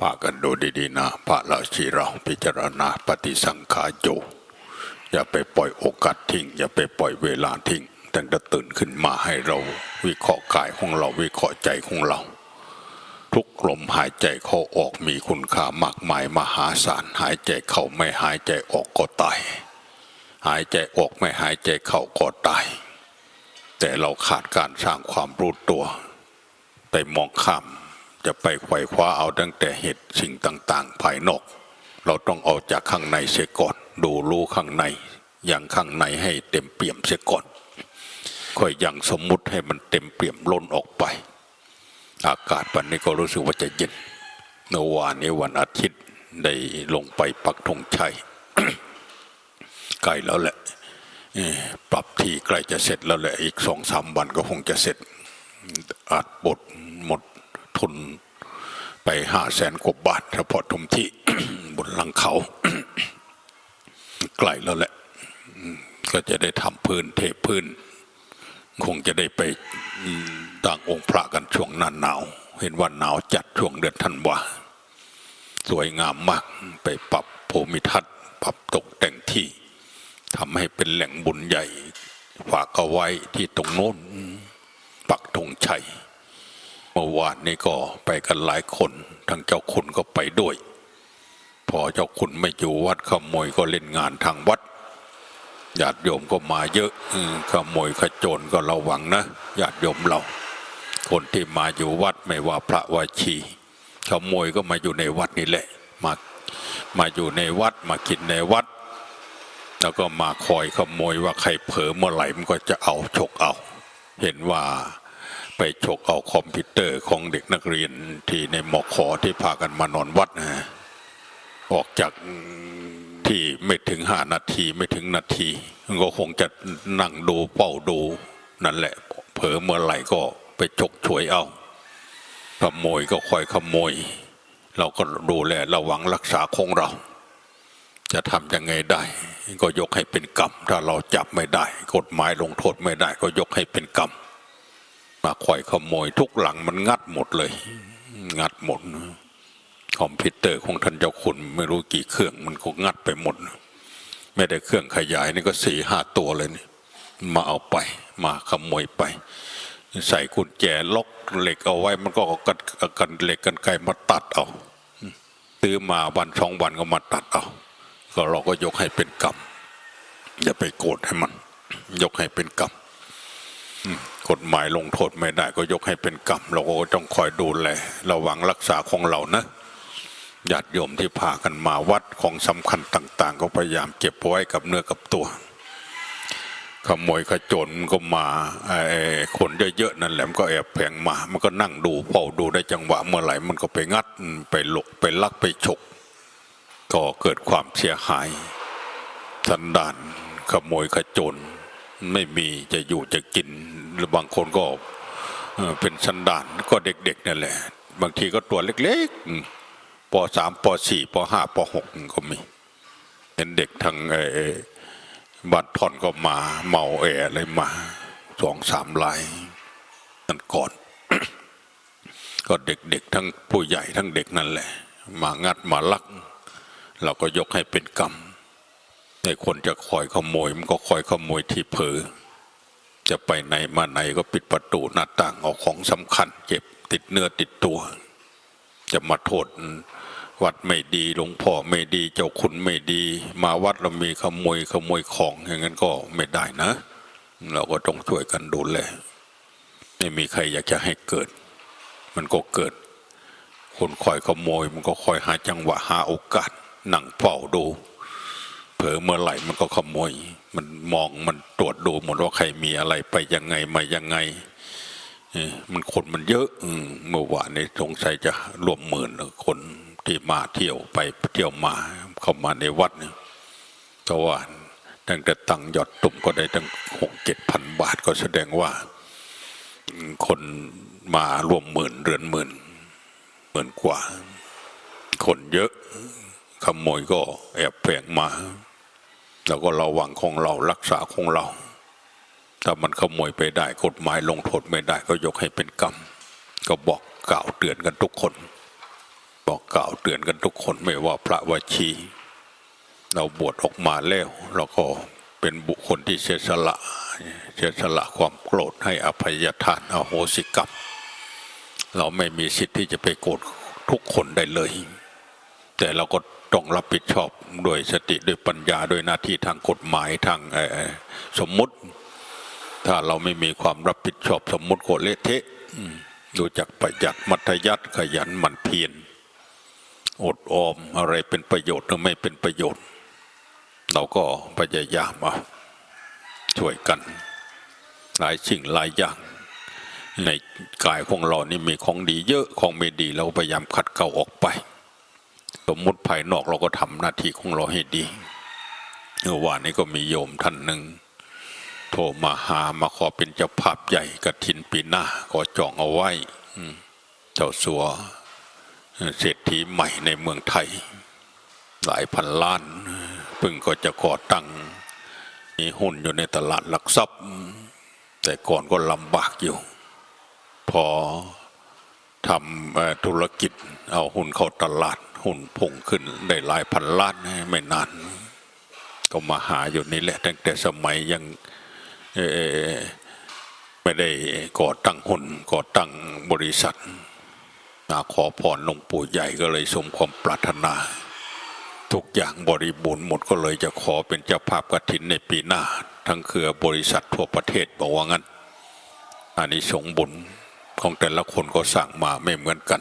พากันดูดีๆนะพระราชีเราพิจารณาปฏิสังขารโยอย่าไปปล่อยโอกาสทิ้ง อย่าไปปล่อยเวลาทิ้งตั้งแต่ตื่นขึ้นมาให้เรา วิเคราะห์กายของเราวิเคราะห์ใจของเรา ทุกลมหายใจเข้าออกมีคุณค่ามากมายมหาศาลหายใจเข้าไม่หายใจออกก็ตายหายใจออกไม่หายใจเข้าก็ตาย แต่เราขาดการสร้างความรู้ตัวไปมองข้าม จะไปไขว่คว้าเอาตั้งแต่เหตุสิ่งต่าง ๆ ภายนอก เราต้องเอาจากข้างในเสียก่อน ดูรู้ข้างใน อย่างข้างในให้เต็มเปี่ยมเสียก่อน ค่อยยังสมมุติให้มันเต็มเปี่ยมล้นออกไป อากาศวันนี้ก็รู้สึกว่าจะเย็นเมื่อวานนี้วันอาทิตย์ได้ลงไปปักธงชัยใกล้แล้วแหละปรับที่ใกล้จะเสร็จแล้วแหละอีกสองสามวันก็คงจะเสร็จอาจบทหมด ทุนไปห้าแสนกว่าบาทเฉพาะทมที่บนหลังเขาใกล้แล้วแหละก็จะได้ทำพื้นเทพื้น คงจะได้ไปต่างองค์พระกันช่วงหน้าหนาว เห็นว่าหนาวจัดช่วงเดือนธันวาสวยงามมากไปปรับภูมิทัศน์ ปรับตกแต่งที่ทำให้เป็นแหล่งบุญใหญ่ ฝากเอาไว้ที่ตรงโน้น ปักธงชัย มื่อวานนี้ก็ไปกันหลายคนทั้งเจ้าคุณก็ไปด้วย พอเจ้าคุณไม่อยู่วัดขโมยก็เล่นงานทางวัดญาติโยมก็มาเยอะอขโมยขโจรก็ระวังนะญาติโยมเรา คนที่มาอยู่วัดไม่ว่าพระวาชีขโมยก็มาอยู่ในวัดนี่แหละ มามาอยู่ในวัดมากินในวัด แล้วก็มาคอยขโมยว่าใครเผลอเมื่อไหร่มันก็จะเอาฉกเอา เห็นว่า ไปฉกเอาคอมพิวเตอร์ของเด็กนักเรียนที่ในมอขอที่พากันมานอนวัดนะฮะออกจากที่ไม่ถึงห้านาทีไม่ถึงนาที ก็คงจะนั่งดูเป้าดู นั่นแหละ เผลอเมื่อไหร่ก็ไปฉกฉวยเอาขโมยก็คอยขโมย เราก็ดูแลระวังรักษาของเรา จะทำยังไงได้ ก็ยกให้เป็นกรรม ถ้าเราจับไม่ได้ กฎหมายลงโทษไม่ได้ ก็ยกให้เป็นกรรม มาคอยขโมย ทุกหลังมันงัดหมดเลย งัดหมดคอมพิวเตอร์ของท่านเจ้าคุณไม่รู้กี่เครื่องมันก็งัดไปหมด ไม่ได้เครื่องขยายนี่ก็สี่ห้าตัวเลยนี่มาเอาไป มาขโมยไป ใส่กุญแจล็อกเหล็กเอาไว้มันก็กันกันเหล็กกันไกลมาตัดเอาซื้อมาวันสองวันก็มาตัดเอาก็เราก็ยกให้เป็นกรรมอย่าไปโกรธให้มัน ยกให้เป็นกรรม กฎหมายลงโทษไม่ได้ก็ยกให้เป็นกรรม เราก็ต้องคอยดูแลระวังรักษาของเรานะญาติโยมที่พากันมาวัดของสำคัญต่าง ๆ ก็พยายามเก็บไว้กับเนื้อกับตัว ขโมยขจรมันก็มาคนเยอะๆนั่นแหละมันก็แอบแผงมา มันก็นั่งดูเฝ้าดูได้จังหวะเมื่อไหร่มันก็ไปงัดไปหลกไปลักไปฉกก็เกิดความเสียหายสันดานขโมยขจร ไม่มีจะอยู่จะกินหรือบางคนก็เป็นสันดานก็เด็กๆนั่นแหละ บางทีก็ตัวเล็กๆอืมปสามปสี่ปห้าปหกก็มี เห็นเด็กทางเอ่อบัตรทอนก็มา เมาแออะไรมาสองสามลายนั่นก่อน ก็เด็กๆ ทั้งผู้ใหญ่ทั้งเด็กนั่นแหละ มางัดมาลัก เราก็ยกให้เป็นกรรม ในคนจะคอยขโมย มันก็คอยขโมยที่เผลอจะไปไหนมาไหนก็ปิดประตูหน้าต่างเอาของสำคัญ เก็บติดเนื้อติดตัว จะมาโทษวัดไม่ดีหลวงพ่อไม่ดีเจ้าคุณไม่ดี มาวัดเรามีขโมยขโมยของอย่างนั้นก็ไม่ได้นะ เราก็ต้องช่วยกันดูแลไม่มีใครอยากจะให้เกิด มันก็เกิด คนคอยขโมย มันก็คอยหาจังหวะหาโอกาสนั่งเฝ้าดู เผลอเมื่อไหร่มันก็ขโมย มันมองมันตรวจดูหมดว่าใครมีอะไรไปยังไงมายังไงมันคนมันเยอะอืเมื่อวานนี้สงสัยจะรวมหมื่นคนที่มาเที่ยวไปเที่ยวมาเข้ามาในวัดเนี่ยเพราะว่าตั้งแต่ตังหยอดตุ่มก็ได้ตั้งหกเจ็ดพันบาทก็แสดงว่า คนมารวมหมื่นเรือนหมื่นหมื่นกว่า คนเยอะขโมยก็แอบแฝงมา แล้วก็ระวังของเรารักษาของเรา ถ้ามันขโมยไปได้กฎหมายลงโทษไม่ได้ก็ยกให้เป็นกรรม ก็บอกกล่าวเตือนกันทุกคน บอกกล่าวเตือนกันทุกคนไม่ว่าพระวชี เราบวชออกมาแล้วเราก็เป็นบุคคลที่เสียสละเสียสละความโกรธให้อภัยทานอโหสิกรรม เราไม่มีสิทธิ์ที่จะไปโกรธทุกคนได้เลย แต่เราก็ ต้องรับผิดชอบด้วยสติด้วยปัญญาด้วยหน้าที่ทางกฎหมายทางสมมุติ ถ้าเราไม่มีความรับผิดชอบสมมุติก็เละเทะอืมรู้จักประหยัดมัธยัติขยันหมั่นเพียรอดออมอะไรเป็นประโยชน์หรือไม่เป็นประโยชน์ เราก็พยายามเอาช่วยกัน หลายสิ่งหลายอย่าง ในกายของเรานี่มีของดีเยอะของไม่ดีเราพยายามขัดเกลาออกไป สมมุติภายนอกเราก็ทำหน้าที่ของเราให้ดีเมื่อวานนี้ก็มีโยมท่านหนึ่งโทรมาหามาขอเป็นเจ้าภาพใหญ่กระถินปีหน้าขอจองเอาไว้เจ้าสัวเศรษฐีใหม่ในเมืองไทย หลายพันล้านเพิ่งก็จะขอตั้งมีหุ้นอยู่ในตลาดหลักทรัพย์ แต่ก่อนก็ลำบากอยู่ พอทำธุรกิจเอาหุ้นเข้าตลาด หุ้นพุ่งขึ้นได้หลายพันล้านไม่นาน ก็มาหาอยู่นี่แหละ ตั้งแต่สมัยยังไม่ได้ก่อตั้งหุ้นก่อตั้งบริษัทมาขอพรหลวงปู่ใหญ่ก็เลยสมความปรารถนา ทุกอย่างบริบูรณ์หมดก็เลยจะขอเป็นเจ้าภาพกฐินในปีหน้า ทั้งเครือบริษัททั่วประเทศบอกว่างั้นอันนี้สงบุญของแต่ละคนก็สั่งมาไม่เหมือนกัน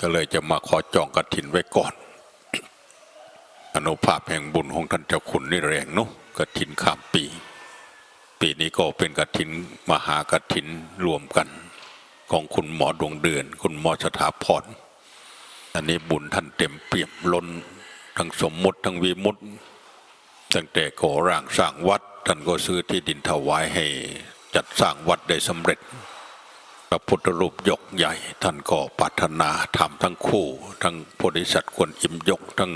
ก็เลยจะมาขอจองกฐินไว้ก่อน อนุภาพแห่งบุญของท่านเจ้าคุณนี่แรงเนาะกฐินข้ามปี ปีนี้ก็เป็นกฐินมหากฐินรวมกัน ของคุณหมอดวงเดือน คุณหมอสถาพรอันนี้บุญท่านเต็มเปี่ยมล้นทั้งสมมุติทั้งวิมุตติตั้งแต่ก่อร่างสร้างวัด ท่านก็ซื้อที่ดินถวายให้จัดสร้างวัดได้สำเร็จ ระพุทธรูปยกใหญ่ ท่านก็ปรารถนาทำทั้งคู่ ทั้งโพธิสัตว์ควรอิ่มยก ทั้ง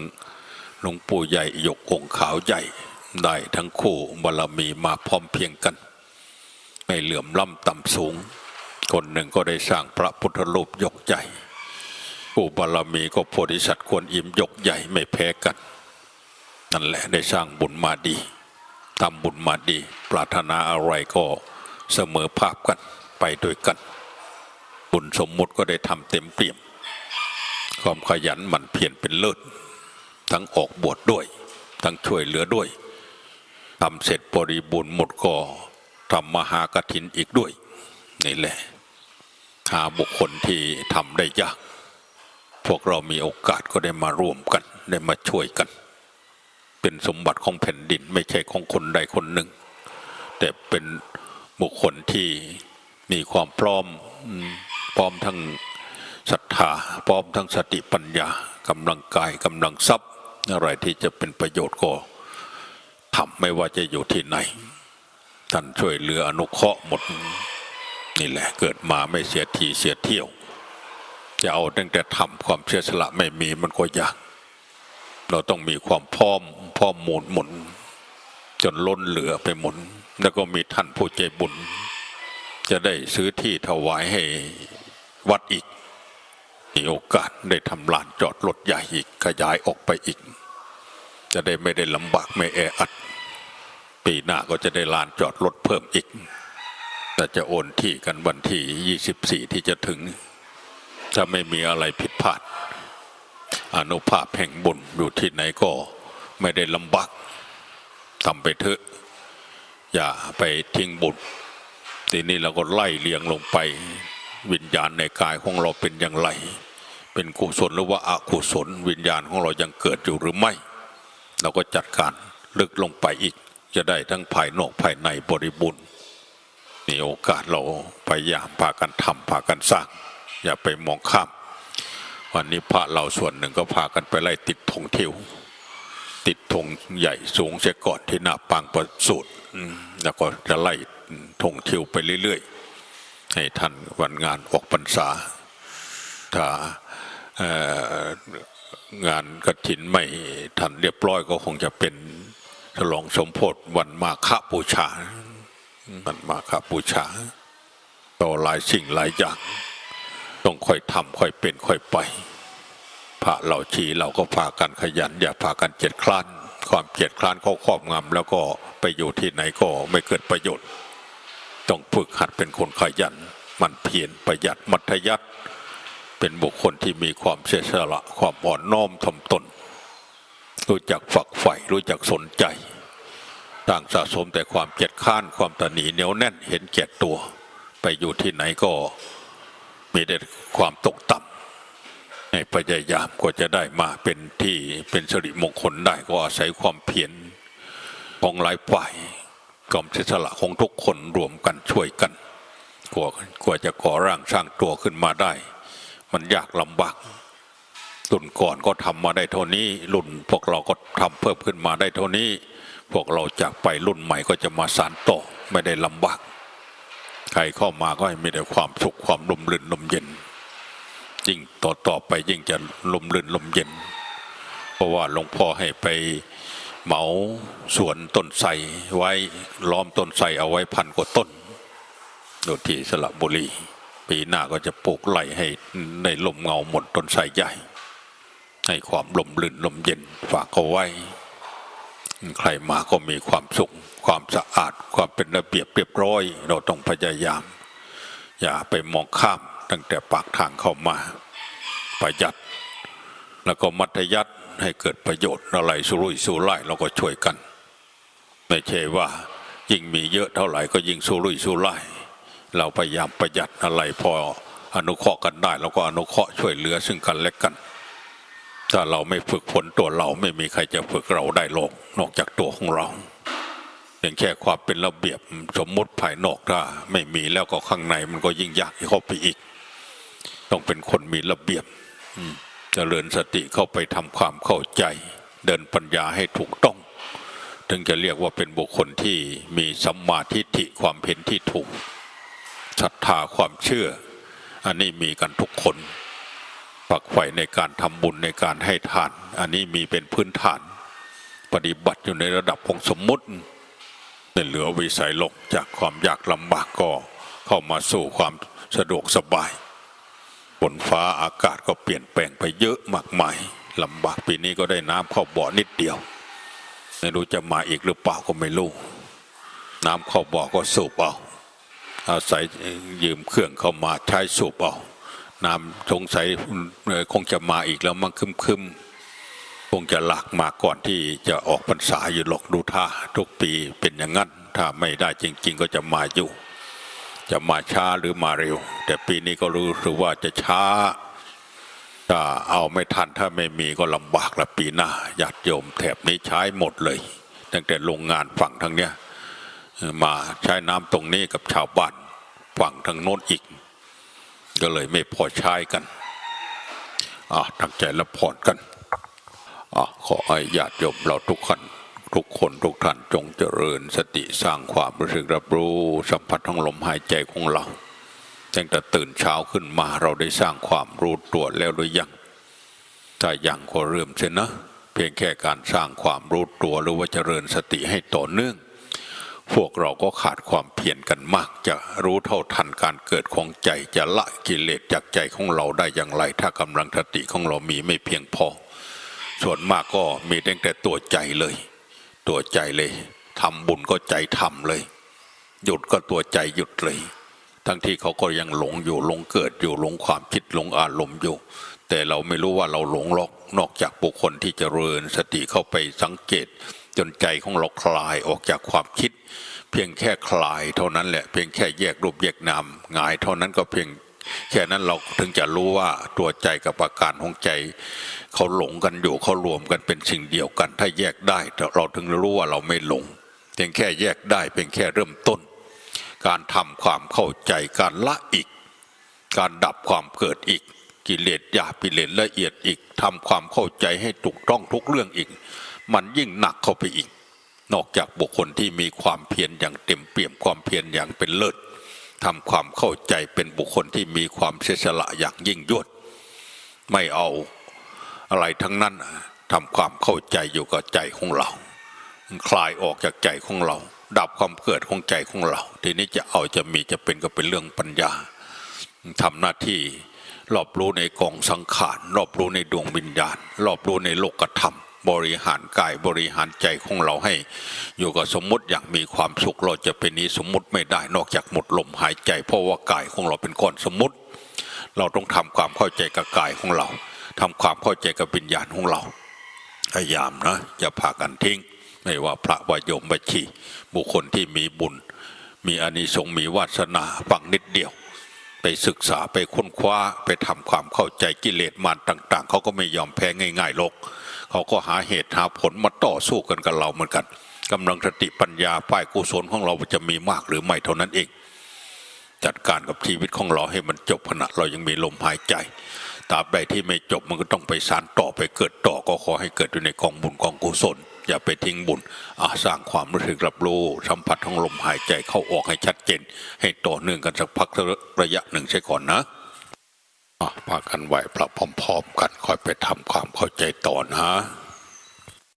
หลวงปู่ใหญ่ยกองขาวใหญ่ได้ทั้งคู่บารมีมาพร้อมเพียงกันไม่เหลื่อมล้ำต่ำสูง คนหนึ่งก็ได้สร้างพระพุทธรูปยกใหญ่ผู้บารมีก็โพธิสัตว์ควรอิ่มยกใหญ่ไม่แพ้กัน นั่นแหละได้สร้างบุญมาดีทำบุญมาดี ปรารถนาอะไรก็เสมอภาพกันไปด้วยกัน บุญสมมุติก็ได้ทำเต็มเปี่ยม ความขยันหมั่นเพียรเป็นเลิศ ทั้งออกบวชดด้วย ทั้งช่วยเหลือด้วยทำเสร็จบริบูรณ์หมดก็ทำมหากฐินอีกด้วยนี่แหละ หาบุคคลที่ทำได้ยาก พวกเรามีโอกาสก็ได้มาร่วมกัน ได้มาช่วยกัน เป็นสมบัติของแผ่นดินไม่ใช่ของคนใดคนหนึ่ง แต่เป็นบุคคลที่มีความพร้อม พร้อมทั้งศรัทธาพร้อมทั้งสติปัญญากำลังกายกำลังทรัพย์อะไรที่จะเป็นประโยชน์ก็ทำไม่ว่าจะอยู่ที่ไหน ท่านช่วยเหลืออนุเคราะห์หมด นี่แหละเกิดมาไม่เสียทีเสียเที่ยว จะเอาตั้งแต่ทำความเสียสละไม่มีมันก็ยาก เราต้องมีความพร้อมพร้อมหมุนหมุน จนล้นเหลือไปหมุน แล้วก็มีท่านผู้ใจบุญ จะได้ซื้อที่ถวายให้ วัดอีก มีโอกาสได้ทำลานจอดรถใหญ่อีกขยายออกไปอีก จะได้ไม่ได้ลำบากไม่แออัด ปีหน้าก็จะได้ลานจอดรถเพิ่มอีก แต่จะโอนที่กันวันที่ 24 ที่จะถึง จะไม่มีอะไรผิดพลาด อนุภาพแห่งบุญอยู่ที่ไหนก็ไม่ได้ลำบากทำไปเถอะ อย่าไปทิ้งบุญทีนี้เราก็ไล่เลียงลงไป วิญญาณในกายของเราเป็นอย่างไร เป็นกุศลหรือว่าอกุศล วิญญาณของเรายังเกิดอยู่หรือไม่ เราก็จัดการลึกลงไปอีก จะได้ทั้งภายนอกภายในบริบูรณ์มีโอกาสเราพยายามพากันทำพากันสร้าง อย่าไปมองข้าม วันนี้พระเราส่วนหนึ่งก็พากันไปไล่ติดธงเทียวติดธงใหญ่สูงเสียก่อนที่หน้าปางประสูตรแล้วก็จะไล่ธงเทียวไปเรื่อยๆ ให้ท่านวันงานออกพรรษา ถ้างานกฐินไม่ทันเรียบร้อยก็คงจะเป็นฉลองสมโพธิวันมาฆบูชาวันมาฆบูชา ต่อหลายสิ่งหลายอย่าง ต้องค่อยทำค่อยเป็นค่อยไปพระเราชีเราก็พากันขยัน อย่าพากันเกียจคร้านความเกียจคร้านเขาครอบงำแล้วก็ไปอยู่ที่ไหนก็ไม่เกิดประโยชน์ ต้องฝึกหัดเป็นคนขยัน มันเพียรประหยัดมัธยัติเป็นบุคคลที่มีความเสียสละความอ่อนน้อมถ่อมตน รู้จักฝักใฝ่รู้จักสนใจ ต่างสะสมแต่ความเกียจข้านความตนีเหนียวแน่นเห็นแก่ตัว ไปอยู่ที่ไหนก็มีแต่ความตกต่ำในพยายามก็จะได้มาเป็นที่เป็นสิริมงคลได้ก็อาศัยความเพียรของหลายฝ่าย ความเสียสละของทุกคนรวมกันช่วยกันกว่ากว่าจะก่อร่างสร้างตัวขึ้นมาได้ มันยากลำบากรุ่นก่อนก็ทำมาได้เท่านี้รุ่นพวกเราก็ทำเพิ่มขึ้นมาได้เท่านี้ พวกเราจากไปรุ่นใหม่ก็จะมาสานต่อไม่ได้ลำบากใครเข้ามาก็ให้มีแต่ความสุขความลมลื่นลมเย็น ยิ่งต่อต่อไปยิ่งจะลมลื่นลมเย็น เพราะว่าหลวงพ่อให้ไป เหมาสวนต้นไทรไว้ล้อมต้นไทรเอาไว้พันกว่าต้นอยู่ที่สระบุรี ปีหน้าก็จะปลูกไร่ให้ในลมเงาหมดต้นไทรใหญ่ ให้ความลมลื่นลมเย็นฝากเอาไว้ ใครมาก็มีความสุข ความสะอาดความเป็นระเบียบเรียบร้อย เราต้องพยายาม อย่าไปมองข้ามตั้งแต่ปากทางเข้ามา ประหยัด แล้วก็มัธยัติ ให้เกิดประโยชน์อะไรสุรุ่ยสุร่ายเราก็ช่วยกัน ไม่ใช่ว่ายิ่งมีเยอะเท่าไหร่ก็ยิ่งสุรุ่ยสุร่ายเราพยายามประหยัดอะไรพออนุเคราะห์กันได้เราก็อนุเคราะห์ช่วยเหลือซึ่งกันและกัน ถ้าเราไม่ฝึกฝนตัวเราไม่มีใครจะฝึกเราได้หรอกนอกจากตัวของเราเพียงแค่ความเป็นระเบียบสมมติภายนอกถ้าไม่มีแล้วก็ข้างในมันก็ยิ่งยากเข้าไปอีก ต้องเป็นคนมีระเบียบ อืม เจริญสติเข้าไปทำความเข้าใจ เดินปัญญาให้ถูกต้อง ถึงจะเรียกว่าเป็นบุคคลที่มีสัมมาทิฏฐิความเห็นที่ถูกศรัทธาความเชื่อ อันนี้มีกันทุกคนฝักใฝ่ในการทำบุญในการให้ทาน อันนี้มีเป็นพื้นฐาน ปฏิบัติอยู่ในระดับของสมมุติในเหลือวิสัยลงจากความยากลำบากก็เข้ามาสู่ความสะดวกสบาย ฝนฟ้าอากาศก็เปลี่ยนแปลงไปเยอะมากมายลำบากปีนี้ก็ได้น้ำเข้าบ่อนิดเดียว ไม่รู้จะมาอีกหรือเปล่าก็ไม่รู้ น้ำเข้าบ่อก็สูบเอา อาศัยยืมเครื่องเข้ามาใช้สูบเอา น้ำสงสัยคงจะมาอีกแล้วมั่งคึมคึมคงจะหลากมาก่อนที่จะออกพรรษาอยู่หรอกดูท่าทุกปีเป็นอย่างนั้น ถ้าไม่ได้จริง ๆ ก็จะมาอยู่ จะมาช้าหรือมาเร็ว แต่ปีนี้ก็รู้สึกว่าจะช้า ถ้าเอาไม่ทันถ้าไม่มีก็ลำบากละปีหน้าญาติโยมแถบนี้ใช้หมดเลย ตั้งแต่โรงงานฝั่งทางเนี้ยมาใช้น้ำตรงนี้กับชาวบ้านฝั่งทางโน้นอีก ก็เลยไม่พอใช้กันอะตั้งใจละพรกันอะขอให้ญาติโยมเราทุกคน ทุกคนทุกท่านจงเจริญสติสร้างความรู้สึกรับรู้ สัมผัสทั้งลมหายใจของเราตั้งแต่ตื่นเช้าขึ้นมาเราได้สร้างความรู้ตัวแล้วหรือยังถ้ายังก็เริ่มเสียนะ เพียงแค่การสร้างความรู้ตัวหรือว่าเจริญสติให้ต่อเนื่อง พวกเราก็ขาดความเพียรกันมาก จะรู้เท่าทันการเกิดของใจจะละกิเลสจากใจของเราได้อย่างไร ถ้ากำลังสติของเรามีไม่เพียงพอ ส่วนมากก็มีตั้งแต่ตัวใจเลย ตัวใจเลยทำบุญก็ใจทำเลย หยุดก็ตัวใจหยุดเลย ทั้งที่เขาก็ยังหลงอยู่หลงเกิดอยู่หลงความคิดหลงอารมณ์อยู่ แต่เราไม่รู้ว่าเราหลงหรอกนอกจากบุคคลที่จเจริญสติเข้าไปสังเกต จนใจของเราคลายออกจากความคิด เพียงแค่คลายเท่านั้นแหละเพียงแค่แยกรูปแยกนามหงายเท่านั้นก็เพียง แค่นั้นเราถึงจะรู้ว่าตัวใจกับอาการของใจ เขาหลงกันอยู่เขารวมกันเป็นสิ่งเดียวกัน ถ้าแยกได้เราถึงรู้ว่าเราไม่หลงเพียงแค่แยกได้เพียงแค่เริ่มต้น การทำความเข้าใจการละอีก การดับความเกิดอีก กิเลสยาบกิเลสละเอียดอีกทำความเข้าใจให้ถูกต้องทุกเรื่องอีก มันยิ่งหนักเข้าไปอีก นอกจากบุคคลที่มีความเพียรอย่างเต็มเปี่ยมความเพียรอย่างเป็นเลิศ ทำความเข้าใจเป็นบุคคลที่มีความเสียสละอย่างยิ่งยวด ไม่เอาอะไรทั้งนั้นทำความเข้าใจอยู่กับใจของเรา คลายออกจากใจของเรา ดับความเกิดของใจของเรา ทีนี้จะเอาจะมีจะเป็นก็เป็นเรื่องปัญญาทำหน้าที่รอบรู้ในกองสังขารรอบรู้ในดวงวิญญาณ รอบรู้ในโลกธรรม บริหารกายบริหารใจของเราให้ อยู่กับสมมติอย่างมีความสุขเราจะเป็นนี้สมมติไม่ได้นอกจากหมดลมหายใจ เพราะว่ากายของเราเป็นก้อนสมมติ เราต้องทำความเข้าใจกับกายของเราทำความเข้าใจกับวิญญาณของเราพยายามนะอย่าพากันทิ้งไม่ว่าพระวายมบัชีบุคคลที่มีบุญ มีอานิสงส์มีวาสนาฟังนิดเดียว ไปศึกษาไปค้นคว้าไปทำความเข้าใจกิเลสมารต่าง ๆเขาก็ไม่ยอมแพ้ง่ายๆหรอก เขาก็หาเหตุหาผลมาต่อสู้กันกับเราเหมือนกันกำลังสติปัญญาฝ่ายกุศลของเราจะมีมากหรือไม่เท่านั้นเอง จัดการกับชีวิตของเราให้มันจบขณะเรายังมีลมหายใจตราบใดที่ไม่จบมันก็ต้องไปสารต่อไปเกิดต่อก็ขอให้เกิดอยู่ในกองบุญกองกุศลอย่าไปทิ้งบุญสร้างความรู้สึกรับรู้สัมผัสของลมหายใจเข้าออกให้ชัดเจน ให้ต่อเนื่องกันสักพักระยะหนึ่งใช่ก่อนนะ พากันไหวพระพร้อมๆกันคอยไปทำความเข้าใจต่อนะ